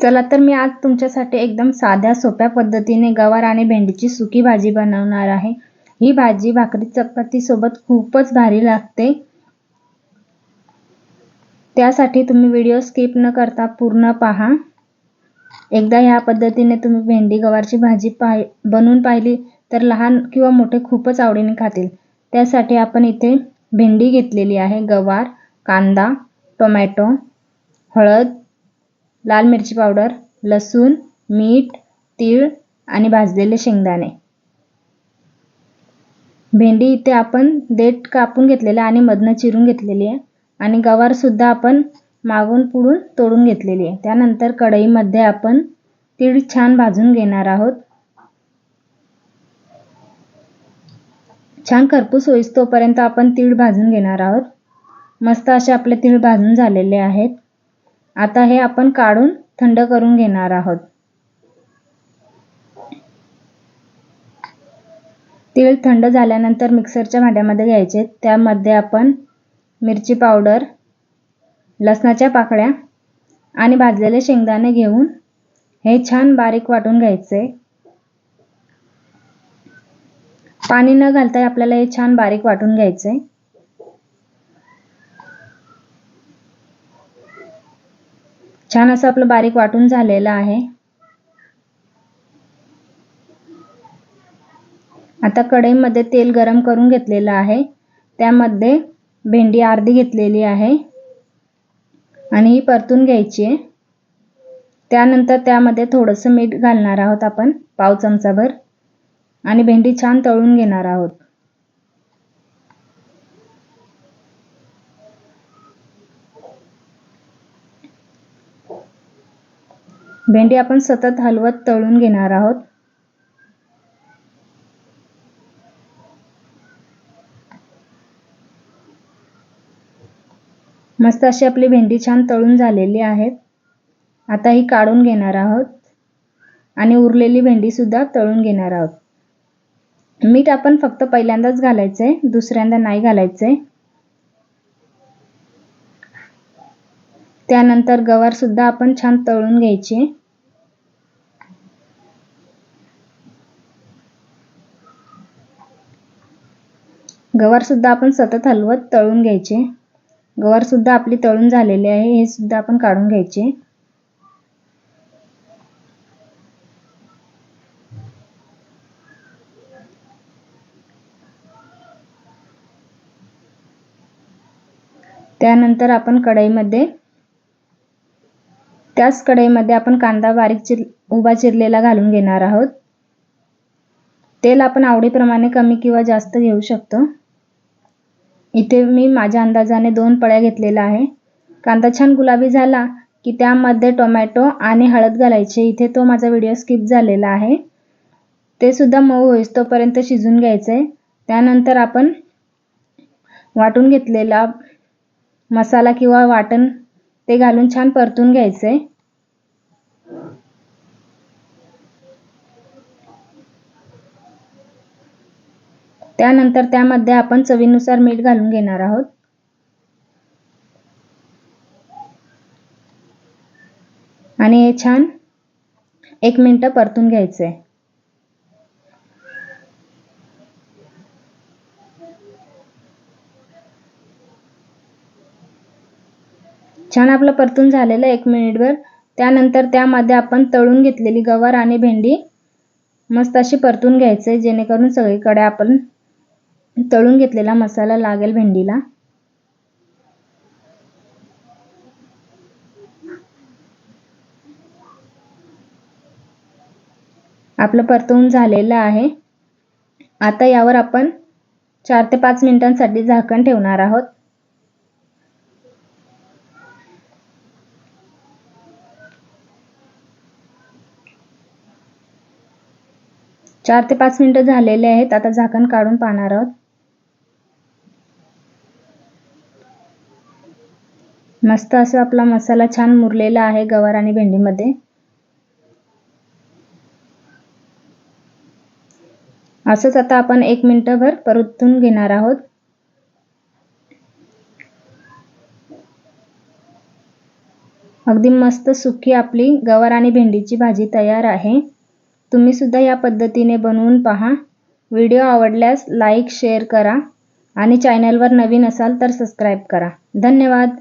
चला तर मी आज तुमच्यासाठी एकदम साध्या सोप्या पद्धतीने गवार आणि भेंडीची सुकी भाजी बनवणार आहे. ही भाजी भाकरी चपातीसोबत खूपच भारी लागते. त्यासाठी तुम्ही व्हिडिओ स्किप न करता पूर्ण पहा. एकदा ह्या पद्धतीने तुम्ही भेंडी गवारची भाजी पाह बनवून पाहिली तर लहान किंवा मोठे खूपच आवडीने खातील. त्यासाठी आपण इथे भेंडी घेतलेली आहे गवार कांदा टोमॅटो हळद लाल मिरची पावडर लसूण मीठ तीळ आणि भाजलेले शेंगदाणे. भेंडी इथे आपण देठ कापून घेतलेले आणि मधनं चिरून घेतलेली आहे. आणि गवारसुद्धा आपण मागून पुढून तोडून घेतलेली आहे. त्यानंतर कढईमध्ये आपण तीळ छान भाजून घेणार आहोत. छान खरपूस होईस तोपर्यंत आपण तीळ भाजून घेणार आहोत. मस्त असे आपले तीळ भाजून झालेले आहेत. आता हे आपण काढून थंड करून घेणार आहोत. तीळ थंड झाल्यानंतर मिक्सरच्या भांड्यामध्ये घ्यायचे. त्यामध्ये आपण मिरची पावडर लसणाच्या पाकळ्या आणि भाजलेले शेंगदाणे घेऊन हे छान बारीक वाटून घ्यायचे. पाणी न घालता आपल्याला हे छान बारीक वाटून घ्यायचे. छान असं आपलं बारीक वाटून झालेलं आहे. आता कढईमध्ये तेल गरम करून घेतलेलं आहे. त्यामध्ये भेंडी अर्धी घेतलेली आहे. आणि ही परतून घ्यायची आहे. त्यानंतर त्यामध्ये थोडंसं मीठ घालणार आहोत आपण पाव चमचाभर. आणि भेंडी छान तळून घेणार आहोत. भेंडी आपण सतत हलवत तळून घेणार आहोत. मस्त अशी आपली भेंडी छान तळून झालेली आहेत. आता ही काढून घेणार आहोत. आणि उरलेली भेंडी सुद्धा तळून घेणार आहोत. मीठ आपण फक्त पहिल्यांदाच घालायचंय दुसऱ्यांदा नाही घालायचंय. त्यानंतर गवार सुद्धा आपण छान तळून घ्यायची. गवार सुद्धा आपण सतत हलवत तळून घ्यायचे. गवार सुद्धा आपली तळून झालेली आहे हे सुद्धा आपण काढून घ्यायचे. त्यानंतर आपण कढईमध्ये त्याच कढईमध्ये आपण कांदा बारीक चिर उभा चिरलेला घालून घेणार आहोत. तेल आपण आवडीप्रमाणे कमी किंवा जास्त घेऊ शकतो. इथे मी माझ्या अंदाजाने दोन पळ्या घेतलेल्या आहे. कांदा छान गुलाबी झाला की त्यामध्ये टोमॅटो आणि हळद घालायचे. इथे तो माझा व्हिडिओ स्किप झालेला आहे. ते सुद्धा मऊ होईस तोपर्यंत शिजून घ्यायचे. त्यानंतर आपण वाटून घेतलेला मसाला किंवा वाटण ते घालून छान परतून घ्यायचे. त्यानंतर त्यामध्ये आपण चवीनुसार मीठ घालून घेणार आहोत. आणि हे छान एक मिनटं परतून घ्यायचे. छान आपलं परतून झालेलं एक मिनिटभर. त्यानंतर त्यामध्ये आपण तळून घेतलेली गवार आणि भेंडी मस्त अशी परतून घ्यायचे जेणेकरून सगळीकडे आपण तळून घेतलेला मसाला लागेल भेंडीला. आपलं परतवून झालेलं आहे. आता यावर आपण चार ते पाच मिनिटांसाठी झाकण ठेवणार आहोत. चार ते पाच मिनिटं झालेले आहेत. आता झाकण काढून पाहणार आहोत. मस्त असा आपला मसाला छान मुरलेला आहे गवार आणि भेंडीमध्ये. असंच आता आपण एक मिनटंभर परतून घेणार आहोत. अगदी मस्त सुकी आपली गवार आणि भेंडीची भाजी तयार आहे. तुम्ही सुद्धा या पद्धतीने बनवून पहा. व्हिडिओ आवडल्यास लाईक शेअर करा आणि चॅनलवर नवीन असाल तर सबस्क्राईब करा. धन्यवाद.